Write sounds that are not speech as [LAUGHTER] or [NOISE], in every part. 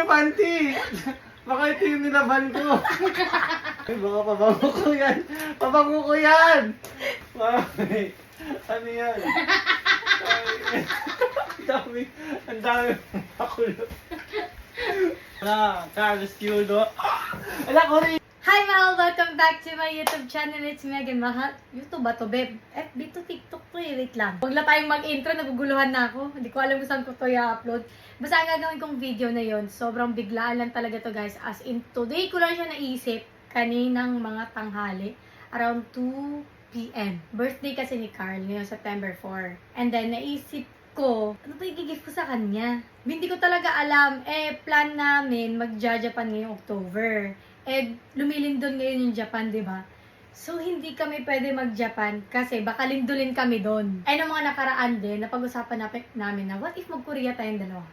may panty! [LAUGHS] Baka ito yung nilaban ko. [LAUGHS] Ay, baka pabango ko yan. Pabango ko yan! Mami, ano yan? Ay, [LAUGHS] Ang dami, ang dami makulo. Wala, Carlos Yulo. Wala ko rin. Hi Mal! Welcome back to my YouTube channel. It's Megan Mahal. YouTube ba to, babe? FB to TikTok to eh. Wait lang. Huwag na tayong mag-intro. Naguguluhan na ako. Hindi ko alam kung saan ko to i-upload. Basta ang gagawin kong video na yon sobrang biglaan lang talaga to guys. As in, today ko lang siya naisip. Kaninang mga tanghali. Around 2 p.m. Birthday kasi ni Carl ngayon September 4. And then, naisip ko, ano ba i-gift ko sa kanya? Hindi ko talaga alam. Eh, plan namin mag-Japan ngayong October. Eh, lumilindon ngayon yung Japan, di ba? So, hindi kami pwede mag-Japan kasi baka lindulin kami doon. Ay, ng mga nakaraan din, napag-usapan namin, namin na, what if mag-Korea tayong dalawa?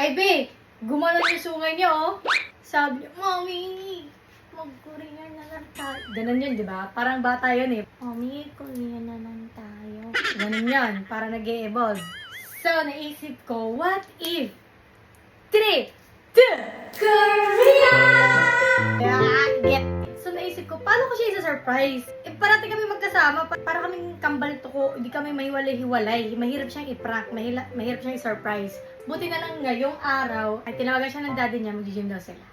Ay, be! Gumanon yung sungay niya, oh! Sabi niya, Mommy! Mag-Korea na lang tayo. Ganun yun, di ba? Parang bata yun eh. Mommy, Korea na lang tayo. Ganun yun. Para nag evolve So, naisip ko, what if 3, 2, Korea! Ko isa-surprise? Eh, parati kami magkasama, pa- para kaming kambal tuko, hindi kami mahiwalay-hiwalay. Mahirap siyang i-prank, mahila, mahirap siyang i-surprise. Buti na lang ngayong araw, ay tinawagan siya ng daddy niya, mag-gym daw sila.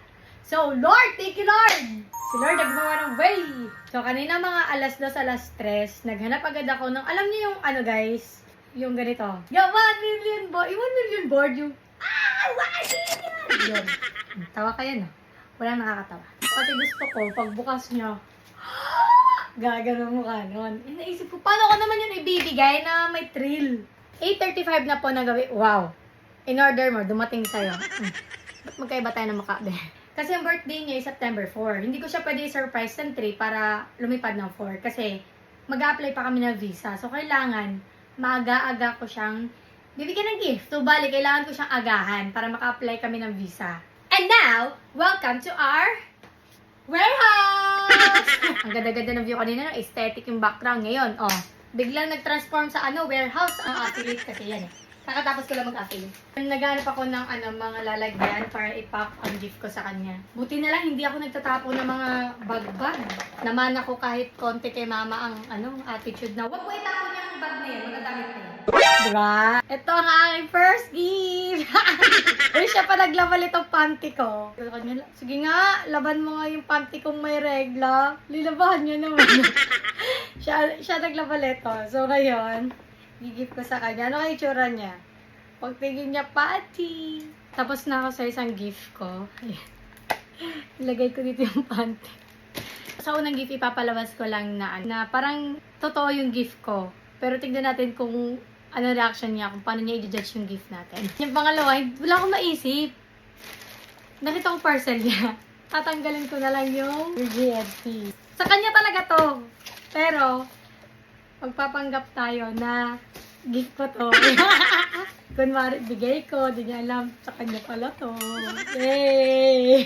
So, Lord, thank you, Lord! Si Lord nagbawa ng way! So, kanina mga alas dos, alas tres, naghanap agad ako ng, alam niyo yung ano guys, yung ganito. Yung 1 million board, yung 1 million board, yung, ah, 1 million! Yun. Tawa kayo, no? Walang nakakatawa. Kasi gusto ko, pagbukas niya, gagano mukha nun. Eh, naisip ko, paano ko naman yun ibibigay na may thrill? 8.35 na po nagawi. Wow. In order mo, dumating sa'yo. Hmm. Magkaiba tayo ng mukha, be? [LAUGHS] Kasi ang birthday niya ay September 4. Hindi ko siya pwede surprise ng 3 para lumipad ng 4. Kasi mag-apply pa kami ng visa. So, kailangan maaga-aga ko siyang bibigyan ng gift. So, bali, kailangan ko siyang agahan para maka-apply kami ng visa. And now, welcome to our warehouse! [LAUGHS] ang ganda-ganda ng view kanina, no? aesthetic yung background. Ngayon, oh, biglang nag-transform sa ano, warehouse. Ang affiliate kasi yan eh. Kakatapos ko lang mag-affiliate. Naghanap ako ng ano, mga lalagyan para i-pack ang gift ko sa kanya. Buti na lang, hindi ako nagtatapo ng mga bag-bag. Naman ako kahit konti kay mama ang ano, attitude na, wag mo itapon yung bag na yan, magagamit na. Diba? Ito ang aking first gift! [LAUGHS] Uy, siya pa naglabal itong panty ko. Sige nga, laban mo nga yung panty kong may regla. Lilabahan niya naman. [LAUGHS] siya, siya naglabal ito. So, ngayon, gigip ko sa kanya. Ano kaya itsura niya? Pagtingin niya, panty. Tapos na ako sa isang gift ko. [LAUGHS] Ilagay ko dito yung panty. Sa unang gift, ipapalabas ko lang na, na parang totoo yung gift ko. Pero tignan natin kung ano reaction niya, kung paano niya i-judge yung gift natin. Yung pangalawa, wala akong maisip. Nakita ko parcel niya. [LAUGHS] Tatanggalin ko na lang yung GFT. Sa kanya talaga to. Pero, magpapanggap tayo na gift ko to. [LAUGHS] Kunwari, bigay ko, di niya alam, sa kanya pala to. Yay!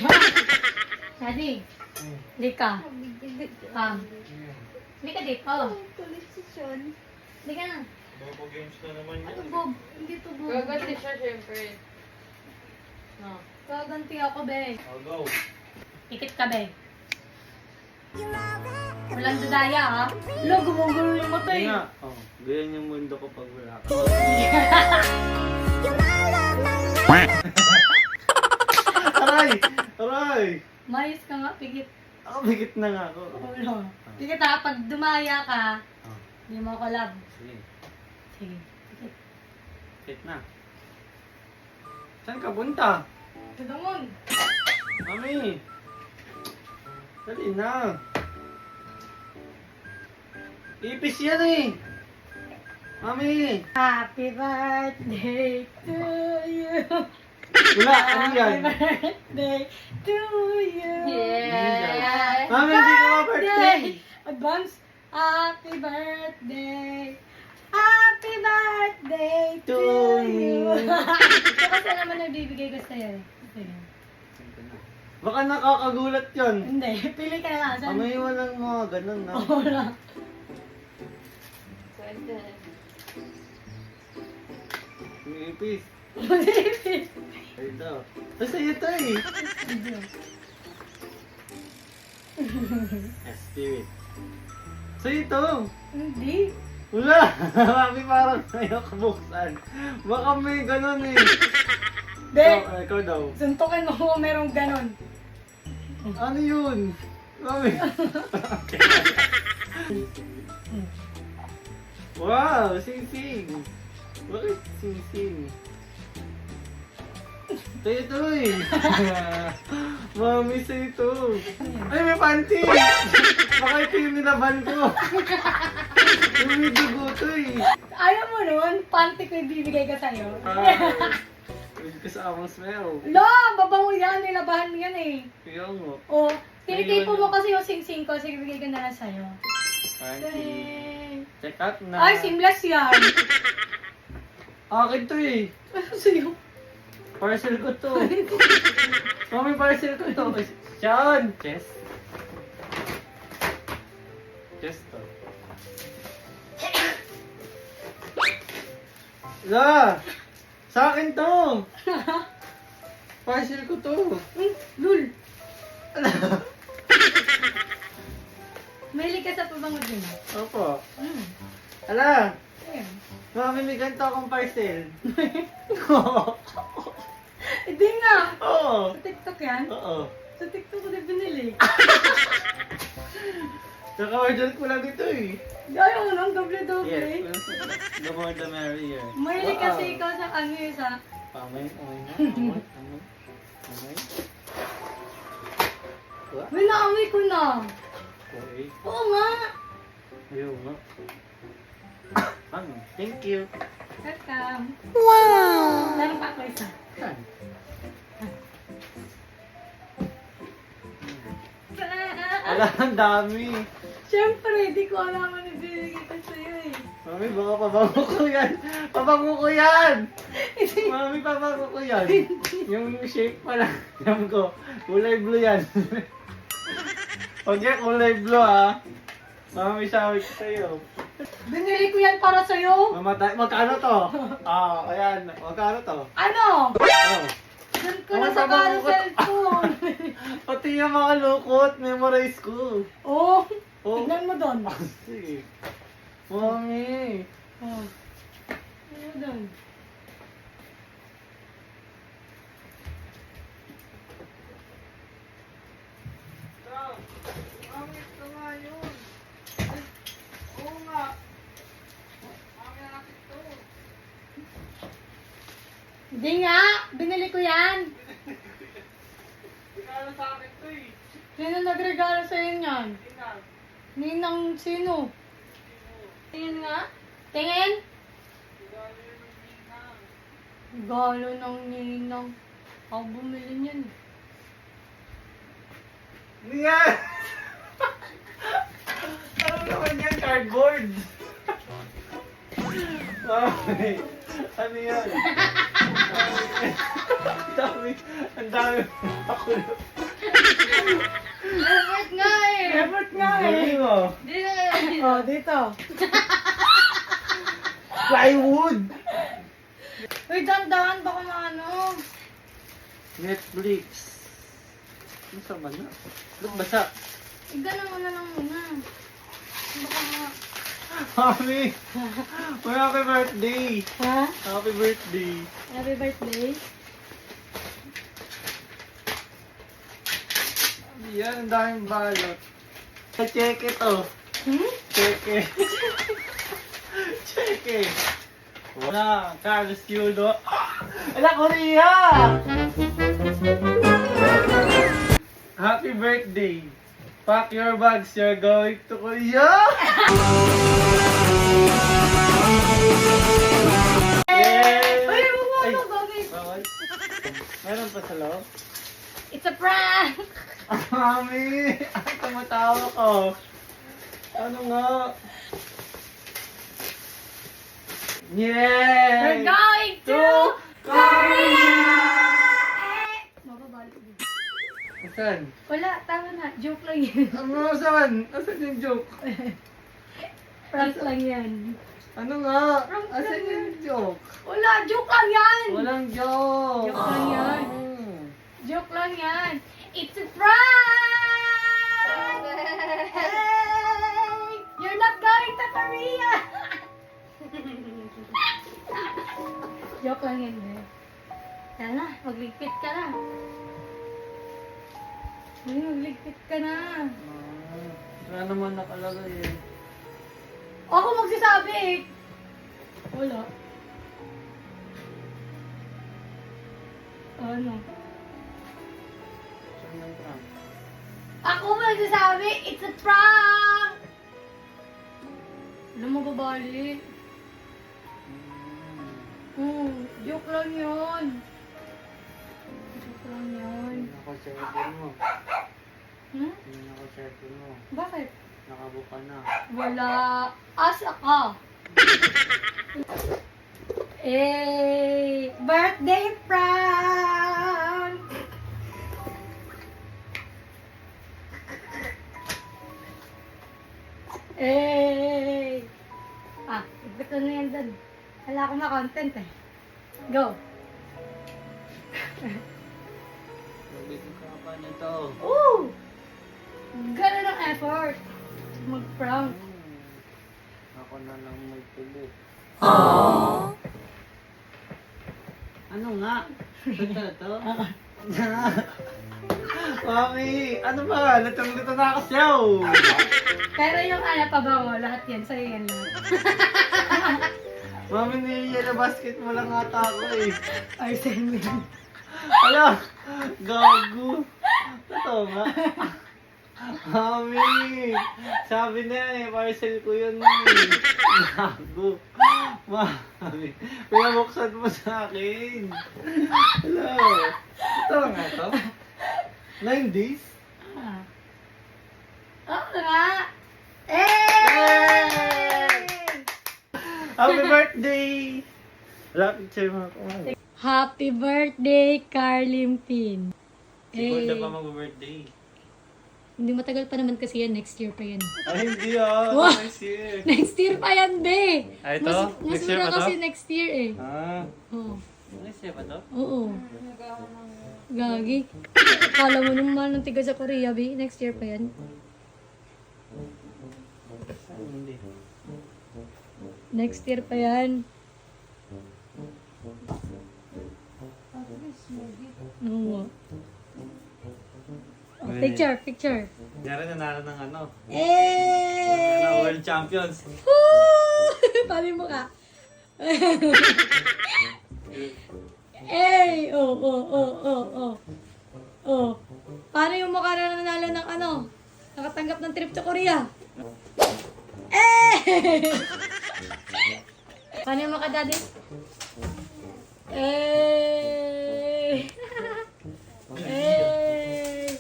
[LAUGHS] Daddy, hindi ka. Um, hindi ka dito. Hindi ka na. Bobo games na naman Ano Bob? Hindi to Bob. Gaganti siya, syempre. No. Gaganti ako, be. Oh, go. Ikit ka, be. Walang dudaya, ha? Lo, gumugulo yung mata, Hindi eh. nga. Oh, ganyan yung mundo ko pag wala ka. [LAUGHS] Aray! Aray! Mayos ka nga, pigit. Ako, bigit na nga ako. Ulo. Pigit ha, pag dumaya ka, Oh, hindi mo ako love. sige. Sige. Hit na. Saan ka punta? Tudungon. Mami! Dali na. Ipis yan eh. Mami! Happy birthday to you. Wala, ano yan? Happy birthday to you. Yeah. Mami, hindi ko ma-birthday. Advance. Happy birthday. Happy birthday to, To you. [LAUGHS] Kasi naman nagbibigay ko sa'yo. Sige. Baka nakakagulat yun. Hindi, [LAUGHS] pili ka na. Saan? Mami, walang mga ganun na. Wala. Kwenta. Ipis. Ito. Ito sa'yo to [LAUGHS] eh. Spirit. Sa'yo to. Hindi. Wala. [LAUGHS] Mami parang ayaw kabuksan. Baka may ganun eh. [LAUGHS] Be, Ikaw, ikaw daw. suntukin mo kung merong ganon. Ano yun? Mami. [LAUGHS] wow, sing-sing. Bakit sing-sing? Tayo ito eh. Mami, sa'yo ito. Ay, may panty! Baka ito yung nilaban ko. Yung may dugo to eh. Ayaw mo nun, panty ko ibibigay ka sa'yo. Ah, May kasamang smell. Lo, babango yan, nilabahan mo yan eh. Kaya mo. O, tinitipo mo kasi yung sing-sing ko, sige bigay ko na lang sa'yo. Panty. Yay. Check out na. Ay, seamless yan. [LAUGHS] Akin to eh. Ano sa'yo? Parcel ko to. Mami, parcel ko to. Sean! Chess. Chess to. La! Sa akin to! Parcel ko to. Hmm, lul. [LAUGHS] Mahilig ka sa pabango din ah. Opo. Hmm. Ala! Ayun. Mami, may ganito akong parcel. [LAUGHS] Hindi nga. Oo. Sa TikTok yan? Oo. Sa TikTok ko din binili. [LAUGHS] Naka-order ko lang ito eh. Ayaw mo nang doble-doble. Yes. The more the merrier. Mahilig Wow. kasi ikaw sa ano yun sa... Pamay, amay na, [LAUGHS] amay, amay, amay. What? May naamoy ko na. Okay. Oo nga. Ayaw nga. Ano? Thank you. Welcome. Wow! Meron pa ako isa. Yan. Ala, ang dami. Siyempre, di ko alam ano ibibigay ko sa'yo eh. Mami, baka pabango ko yan. Pabango ko yan! Mami, pabango ko yan. Yung shape pa lang. Alam ko, kulay blue yan. Huwag yan, kulay blue ha. Mami, sabi ko sa'yo. Binili ko yan para sa'yo. Mamatay, magkano to? Ah, ayan, magkano to? Ano? Oh. Doon ko na sa para ako? cellphone. [LAUGHS] Pati yung mga lukot, memorize ko. Oo. Oh. Tignan mo doon. Sige. Mami. Oh. Ano doon? Hindi nga. Binili ko yan. Regalo sa akin to eh. Sino nagregalo sa'yo yan? Ninang sino? Tingin nga. Tingin? Galo ng ninang. Ako bumili niyan. Yan! ano naman yan? Cardboard! Mami, ano yan? Ang dami, ang dami ako. Effort nga eh. Effort nga Galing eh. mo. Di na Oh, dito. [LAUGHS] Plywood! Uy, dandahan baka maano. Netflix. Ano sa man na? Ba't basa? Ganun mo na lang muna. Baka nga. Mami! May happy birthday! Ha? Happy birthday! Happy birthday. Yan, ang daming balot. Sa cheque to. Hmm? Cheque. [LAUGHS] Cheque. Wala, Carlos Yulo. Ala, Korea! Happy birthday! Pack your bags, you're going to Korea! Yay! Ay, bagay. bawal. Meron pa sa loob? It's a prank! Mami! Ay, tumatawa ko. Ano nga? We're Yay! going to Korea! Mababalik din. Saan? Wala, tama na. Joke lang yan. Ano saan? Asan yung joke? Prank lang yan. Ano nga? Asan yung joke? Wala, joke lang yan! Walang joke. Joke lang yan. Mm. Joke lang yan. It's a prank! Hey! You're not going to Korea! [LAUGHS] Joke lang yan, eh. Kaya na, magligpit ka na. Ay, magligpit ka na. Ah, Wala naman nakalagay eh. Ako magsasabi eh. Wala. Ano? Yung prank? Ako magsasabi, it's a prank! Alam mo, babali. Mm. Hmm, joke lang yun. Joke lang yun. Ako cellphone mo. Hmm? Tingnan ako cellphone mo. Bakit? Nakabuka na. Wala. Asa ka. [LAUGHS] eh, birthday prank! Eh! Ah, ko na yan dun. Wala akong ma-content eh. Go! Mabitin ka pa nito. Ooh! Ganun ang effort. Mag-prank. Ako na lang may tuloy. Ano nga? [LAUGHS] Ito to? [LAUGHS] Mami, ano ba? Lutong-luto na ako siyaw. Pero yung ano pabango, lahat yan, sa'yo yan lahat. [LAUGHS] Mami, niyayela basket mo lang ata ako eh. Arsenal. Ala, gago. Totoo nga. Mami, sabi na yan eh, parcel ko yun eh. Gago. Mami, pinabuksan mo sa akin. Hello. Ito nga to. Nine days? Ah. Oo nga. Eh! Happy birthday! Wala picture mo ako. Happy birthday, Carlimpin. Si Gorda pa mag-birthday. Hindi matagal pa naman kasi yan. Next year pa yan. Ay, hindi ah. [LAUGHS] Wow. Next year. [LAUGHS] Next year pa yan, be! Ah, ito? Mas, mas Next year mura pa to? kasi next year eh. Ah. Oo. Next year pa to? Oo. Gagi. Akala mo naman ng tiga sa Korea, be. Next year pa yan. Next year pa yan. Oo. Oh, picture, picture. Nyari nanalo ng ano? Eh! Na World Champions. Woo! [LAUGHS] Pali mo ka. [LAUGHS] Oh, oh, oh, oh, oh. Oh. Paano yung mukha na nanalo ng ano? Nakatanggap ng trip to Korea? Eh! [LAUGHS] Paano yung mukha, daddy? Eh! [LAUGHS] eh!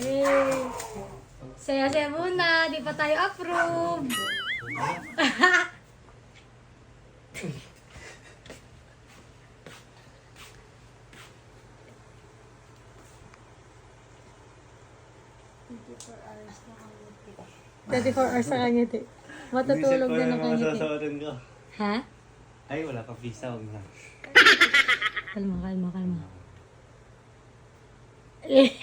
Eh! Saya-saya muna, di pa tayo approve. [LAUGHS] hours na kangiti. Matutulog na ng kangiti. Masasuotin ko. Ha? Ay, wala pa visa. Huwag na. Kalma, kalma, kalma. Eh,